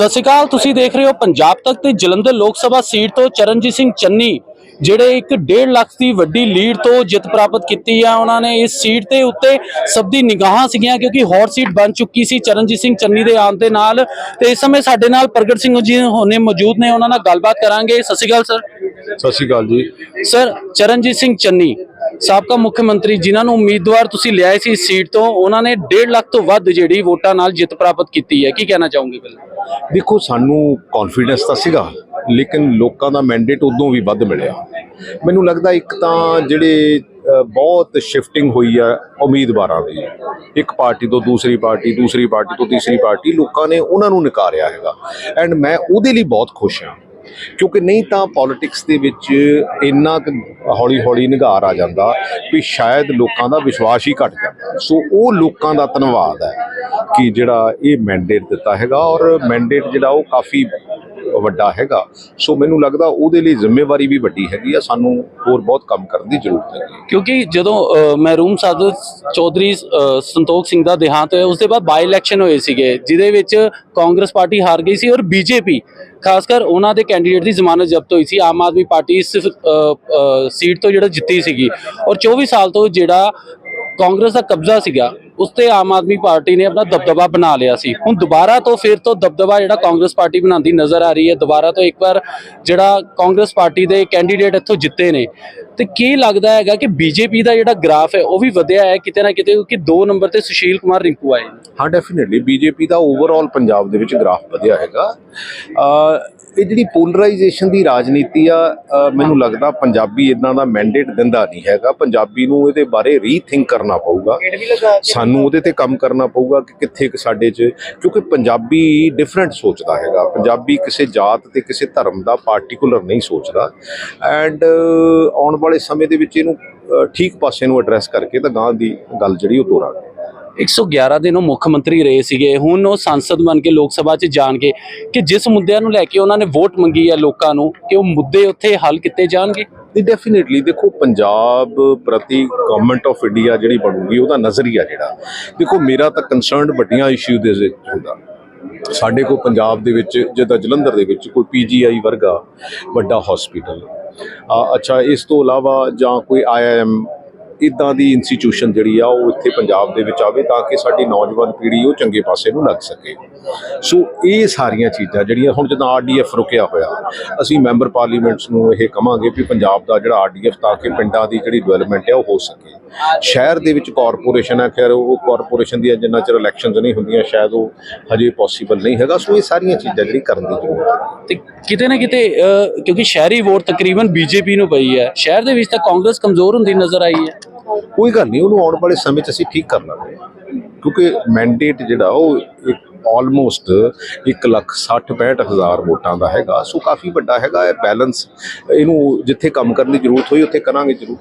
ਸਤਿ ਸ਼੍ਰੀ ਅਕਾਲ ਤੁਸੀਂ ਦੇਖ ਰਹੇ ਹੋ ਪੰਜਾਬ ਤੱਕ ਤੇ ਜਲੰਧਰ ਲੋਕ ਸਭਾ ਸੀਟ ਤੋਂ ਚਰਨਜੀਤ ਸਿੰਘ ਚੰਨੀ ਜਿਹੜੇ ਇੱਕ 1.5 ਲੱਖ ਦੀ ਵੱਡੀ ਲੀਡ ਤੋਂ ਜਿੱਤ ਪ੍ਰਾਪਤ ਕੀਤੀ ਆ ਉਹਨਾਂ ਨੇ ਇਸ ਸੀਟ ਦੇ ਉੱਤੇ ਸਭ ਦੀ ਨਿਗਾਹਾਂ ਸੀਗੀਆਂ ਕਿਉਂਕਿ ਹੌਟ ਸੀਟ ਬਣ ਚੁੱਕੀ ਸੀ ਚਰਨਜੀਤ ਸਿੰਘ ਚੰਨੀ ਦੇ ਆਉਣ ਦੇ ਨਾਲ ਤੇ ਇਸ ਸਮੇਂ ਸਾਡੇ ਨਾਲ ਪ੍ਰਗਟ ਸਿੰਘ ਜੀ ਹੋਣੇ ਮੌਜੂਦ ਨੇ ਉਹਨਾਂ ਨਾਲ ਗੱਲਬਾਤ ਕਰਾਂਗੇ। ਸਤਿ ਸ਼੍ਰੀ ਅਕਾਲ ਸਰ। ਸਤਿ ਸ਼੍ਰੀ ਅਕਾਲ ਜੀ। ਸਰ ਚਰਨਜੀਤ ਸਿੰਘ ਚੰਨੀ ਸਾਬਕਾ ਮੁੱਖ ਮੰਤਰੀ ਜਿਨ੍ਹਾਂ ਨੂੰ ਉਮੀਦਵਾਰ ਤੁਸੀਂ ਲਿਆਏ ਸੀ ਇਸ ਸੀਟ ਤੋਂ, ਉਹਨਾਂ ਨੇ 1.5 ਲੱਖ ਤੋਂ ਵੱਧ ਜਿਹੜੀ ਵੋਟਾਂ ਨਾਲ ਜਿੱਤ ਪ੍ਰਾਪਤ ਕੀਤੀ ਹੈ। ਕੀ ਕਹਿਣਾ ਚਾਹੋਗੇ ਪਹਿਲਾਂ? ਦੇਖੋ, ਸਾਨੂੰ ਕੌਨਫੀਡੈਂਸ ਤਾਂ ਸੀਗਾ, ਲੇਕਿਨ ਲੋਕਾਂ ਦਾ ਮੈਂਡੇਟ ਉਦੋਂ ਵੀ ਵੱਧ ਮਿਲਿਆ। ਮੈਨੂੰ ਲੱਗਦਾ ਇੱਕ ਤਾਂ ਜਿਹੜੇ ਬਹੁਤ ਸ਼ਿਫਟਿੰਗ ਹੋਈ ਆ ਉਮੀਦਵਾਰਾਂ ਦੀ। ਇੱਕ ਪਾਰਟੀ ਤੋਂ ਦੂਸਰੀ ਪਾਰਟੀ ਦੂਸਰੀ ਪਾਰਟੀ ਤੋਂ ਤੀਸਰੀ ਪਾਰਟੀ, ਲੋਕਾਂ ਨੇ ਉਹਨਾਂ ਨੂੰ ਨਕਾਰਿਆ ਹੈਗਾ। ਐਂਡ ਮੈਂ ਉਹਦੇ ਲਈ ਬਹੁਤ ਖੁਸ਼ ਹਾਂ। ਕਿਉਂਕਿ ਨਹੀਂ ਤਾਂ ਪੋਲਿਟਿਕਸ ਦੇ ਵਿੱਚ ਇੰਨਾ ਹੌਲੀ ਹੌਲੀ ਨਿਗਾਰ ਆ ਜਾਂਦਾ ਵੀ ਸ਼ਾਇਦ ਲੋਕਾਂ ਦਾ ਵਿਸ਼ਵਾਸ ਹੀ ਘਟ ਜਾਂਦਾ। ਸੋ ਉਹ ਲੋਕਾਂ ਦਾ ਧੰਨਵਾਦ ਹੈ ਕਿ ਜਿਹੜਾ ਇਹ ਮੈਂਡੇਟ ਦਿੱਤਾ ਹੈਗਾ ਔਰ ਮੈਂਡੇਟ ਜਿਹੜਾ ਉਹ ਕਾਫੀ ਵੱਡਾ ਹੈਗਾ। ਸੋ ਮੈਨੂੰ ਲੱਗਦਾ ਉਹਦੇ ਲਈ ਜ਼ਿੰਮੇਵਾਰੀ ਵੀ ਵੱਡੀ ਹੈਗੀ ਆ। ਸਾਨੂੰ ਹੋਰ ਬਹੁਤ ਕੰਮ ਕਰਨ ਦੀ ਜ਼ਰੂਰਤ ਹੈ। ਕਿਉਂਕਿ ਜਦੋਂ ਮਹਿਰੂਮ ਸਾਦਤ ਚੌਧਰੀ ਸੰਤੋਖ ਸਿੰਘ ਦਾ ਦੇਹਾਂਤ ਹੋਇਆ ਉਸ ਦੇ ਬਾਅਦ ਬਾਈ ਇਲੈਕਸ਼ਨ ਹੋਏ ਸੀਗੇ, ਜਿਹਦੇ ਵਿੱਚ ਕਾਂਗਰਸ ਪਾਰਟੀ ਹਾਰ ਗਈ ਸੀ ਔਰ ਬੀਜੇਪੀ ਖਾਸ ਕਰ ਉਹਨਾਂ ਦੇ ਕੈਂਡੀਡੇਟ ਦੀ ਜ਼ਮਾਨਤ ਜ਼ਬਤ ਹੋਈ ਸੀ। ਆਮ ਆਦਮੀ ਪਾਰਟੀ ਇਸ ਸੀਟ ਤੋਂ ਜਿਹੜਾ ਜਿੱਤੀ ਸੀਗੀ। ਔਰ 24 ਸਾਲ ਤੋਂ ਜਿਹੜਾ ਕਾਂਗਰਸ ਦਾ ਕਬਜ਼ਾ ਸੀਗਾ ਉਸ ਤੇ ਆਮ ਆਦਮੀ ਪਾਰਟੀ ਨੇ ਆਪਣਾ ਦਬਦਬਾ ਬਣਾ ਲਿਆ ਸੀ। ਹੁਣ ਦੁਬਾਰਾ ਤੋਂ ਫਿਰ ਤੋਂ ਦਬਦਬਾ ਜਿਹੜਾ ਕਾਂਗਰਸ ਪਾਰਟੀ ਬਣਾਉਂਦੀ ਨਜ਼ਰ ਆ ਰਹੀ ਹੈ। ਦੁਬਾਰਾ ਤੋਂ ਇੱਕ ਵਾਰ ਜਿਹੜਾ ਕਾਂਗਰਸ ਪਾਰਟੀ ਦੇ ਕੈਂਡੀਡੇਟ ਇੱਥੋਂ ਜਿੱਤੇ ਨੇ। ਤੇ ਕੀ ਲੱਗਦਾ ਹੈਗਾ ਕਿ ਬੀਜੇਪੀ ਦਾ ਜਿਹੜਾ ਗ੍ਰਾਫ ਹੈ ਉਹ ਵੀ ਵਧਿਆ ਹੈ ਕਿਤੇ ਨਾ ਕਿਤੇ ਕਿਉਂਕਿ 2 ਨੰਬਰ ਤੇ ਸੁਸ਼ੀਲ ਕੁਮਾਰ ਰਿੰਕੂ ਆਏ ਹਾਂ ਡੈਫੀਨਿਟਲੀ ਬੀਜੇਪੀ ਦਾ ਓਵਰਆਲ ਪੰਜਾਬ ਦੇ ਵਿੱਚ ਗ੍ਰਾਫ ਵਧਿਆ ਹੈਗਾ। ਇਹ ਜਿਹੜੀ ਪੋਲਰਾਈਜੇਸ਼ਨ ਦੀ ਰਾਜਨੀਤੀ ਆ ਮੈਨੂੰ ਲੱਗਦਾ ਪੰਜਾਬੀ ਇਦਾਂ ਦਾ ਮੈਂਡੇਟ ਦਿੰਦਾ ਨਹੀਂ ਹੈਗਾ। ਪੰਜਾਬੀ ਨੂੰ ਇਹਦੇ ਬਾਰੇ ਰੀਥਿੰਕ ਕਰਨਾ ਪਊਗਾ। ਸਾਨੂੰ ਉਹਦੇ ਤੇ ਕੰਮ ਕਰਨਾ ਪਊਗਾ ਕਿ ਕਿੱਥੇ ਕਿ ਸਾਡੇ 'ਚ, ਕਿਉਂਕਿ ਪੰਜਾਬੀ ਡਿਫਰੈਂਟ ਸੋਚਦਾ ਹੈਗਾ। ਪੰਜਾਬੀ ਕਿਸੇ ਜਾਤ ਤੇ ਕਿਸੇ ਧਰਮ ਦਾ ਪਾਰਟਿਕੂਲਰ ਨਹੀਂ ਸੋਚਦਾ। ਐਂਡ ਆਉਣ ਵਾਲੇ ਸਮੇਂ ਦੇ ਵਿੱਚ ਇਹਨੂੰ ਠੀਕ ਪਾਸੇ ਨੂੰ ਐਡਰੈਸ ਕਰਕੇ ਤਾਂ ਗਾਂ ਦੀ ਗੱਲ ਜਿਹੜੀ ਉਹ ਤੋਰਾਂਗੇ। 111 ਦਿਨ ਉਹ ਮੁੱਖ ਮੰਤਰੀ ਰਹੇ ਸੀਗੇ। ਹੁਣ ਉਹ ਸੰਸਦ ਬਣ ਕੇ, ਲੋਕ ਸਭਾ 'ਚ ਜਾਣਗੇ ਕਿ ਜਿਸ ਮੁੱਦਿਆਂ ਨੂੰ ਲੈ ਕੇ ਉਹਨਾਂ ਨੇ ਵੋਟ ਮੰਗੀ ਹੈ ਲੋਕਾਂ ਨੂੰ, ਕਿ ਉਹ ਮੁੱਦੇ ਉੱਥੇ ਹੱਲ ਕੀਤੇ ਜਾਣਗੇ? ਨਹੀਂ ਡੈਫੀਨਿਟਲੀ ਦੇਖੋ, ਪੰਜਾਬ ਪ੍ਰਤੀ ਗਵਰਨਮੈਂਟ ਆਫ ਇੰਡੀਆ ਜਿਹੜੀ ਬਣੂਗੀ, ਉਹਦਾ ਨਜ਼ਰੀਆ ਜਿਹੜਾ, ਦੇਖੋ, ਮੇਰਾ ਤਾਂ ਕੰਸਰਨ ਵੱਡੀਆਂ ਇਸ਼ੂ ਦੇ ਵਿੱਚ ਹੁੰਦਾ। ਸਾਡੇ ਕੋਲ ਪੰਜਾਬ ਦੇ ਵਿੱਚ, ਜਿੱਦਾਂ ਜਲੰਧਰ ਦੇ ਵਿੱਚ ਕੋਈ ਪੀਜੀਆਈ ਵਰਗਾ ਵੱਡਾ ਹਸਪੀਟਲ ਅੱਛਾ, ਇਸ ਤੋਂ ਇਲਾਵਾ ਜਾਂ ਕੋਈ ਆਈਐਮ ਇਦਾਂ ਦੀ ਇੰਸਟੀਟਿਊਸ਼ਨ ਜਿਹੜੀ ਆ ਉਹ ਇੱਥੇ ਪੰਜਾਬ ਦੇ ਵਿੱਚ ਆਵੇ ਤਾਂ ਕਿ ਸਾਡੀ ਨੌਜਵਾਨ ਪੀੜ੍ਹੀ ਉਹ ਚੰਗੇ ਪਾਸੇ ਨੂੰ ਲੱਗ ਸਕੇ। ਸੋ ਇਹ ਸਾਰੀਆਂ ਚੀਜ਼ਾਂ ਜਿਹੜੀਆਂ ਹੁਣ ਜਦੋਂ ਆਰਡੀਐਫ ਰੁਕਿਆ ਹੋਇਆ, ਅਸੀਂ ਮੈਂਬਰ ਪਾਰਲੀਮੈਂਟਸ ਨੂੰ ਇਹ ਕਹਾਂਗੇ ਵੀ ਪੰਜਾਬ ਦਾ ਜਿਹੜਾ ਆਰਡੀਐਫ ਤਾਂ ਕਿ ਪਿੰਡਾਂ ਦੀ ਜਿਹੜੀ ਡਿਵੈਲਪਮੈਂਟ ਹੈ ਉਹ ਹੋ ਸਕੇ। ਸ਼ਹਿਰ ਦੇ ਵਿੱਚ ਕਾਰਪੋਰੇਸ਼ਨ ਹੈ ਖੈਰ ਉਹ ਕਾਰਪੋਰੇਸ਼ਨ ਦੀਆਂ ਜਿੰਨਾ ਚਿਰ ਇਲੈਕਸ਼ਨਸ ਨਹੀਂ ਹੁੰਦੀਆਂ, ਸ਼ਾਇਦ ਉਹ ਹਜੇ ਪੋਸੀਬਲ ਨਹੀਂ ਹੈਗਾ। ਸੋ ਇਹ ਸਾਰੀਆਂ ਚੀਜ਼ਾਂ ਜਿਹੜੀ ਕਰਨ ਦੀ ਜ਼ਰੂਰਤ ਹੈ। ਤੇ ਕਿਤੇ ਨਾ ਕਿਤੇ ਕਿਉਂਕਿ ਸ਼ਹਿਰੀ ਵੋਟ ਤਕਰੀਬਨ ਬੀਜੇਪੀ ਨੂੰ ਪਈ ਹੈ। ਸ਼ਹਿਰ ਦੇ ਵਿੱਚ ਤਾਂ ਕਾਂਗਰਸ ਕਮਜ਼ੋਰ ਹੁੰਦੀ ਨਜ਼ਰ ਆਈ ਹੈ। ਕੋਈ ਗੱਲ ਨਹੀਂ, ਉਹਨੂੰ ਆਉਣ ਵਾਲੇ ਸਮੇਂ 'ਚ ਅਸੀਂ ਠੀਕ ਕਰ ਲਾਂਗੇ। ਕਿਉਂਕਿ ਮੈਂਡੇਟ ਜਿਹੜਾ ਉਹ ਆਲਮੋਸਟ 1 ਲੱਖ 60 65 ਹਜ਼ਾਰ ਵੋਟਾਂ ਦਾ ਹੈਗਾ, ਸੋ ਕਾਫੀ ਵੱਡਾ ਹੈਗਾ, ਇਹ ਬੈਲੈਂਸ ਇਹਨੂੰ ਜਿੱਥੇ ਕੰਮ ਕਰਨ ਦੀ ਜ਼ਰੂਰਤ ਹੋਈ, ਉੱਥੇ ਕਰਾਂਗੇ ਜ਼ਰੂਰ।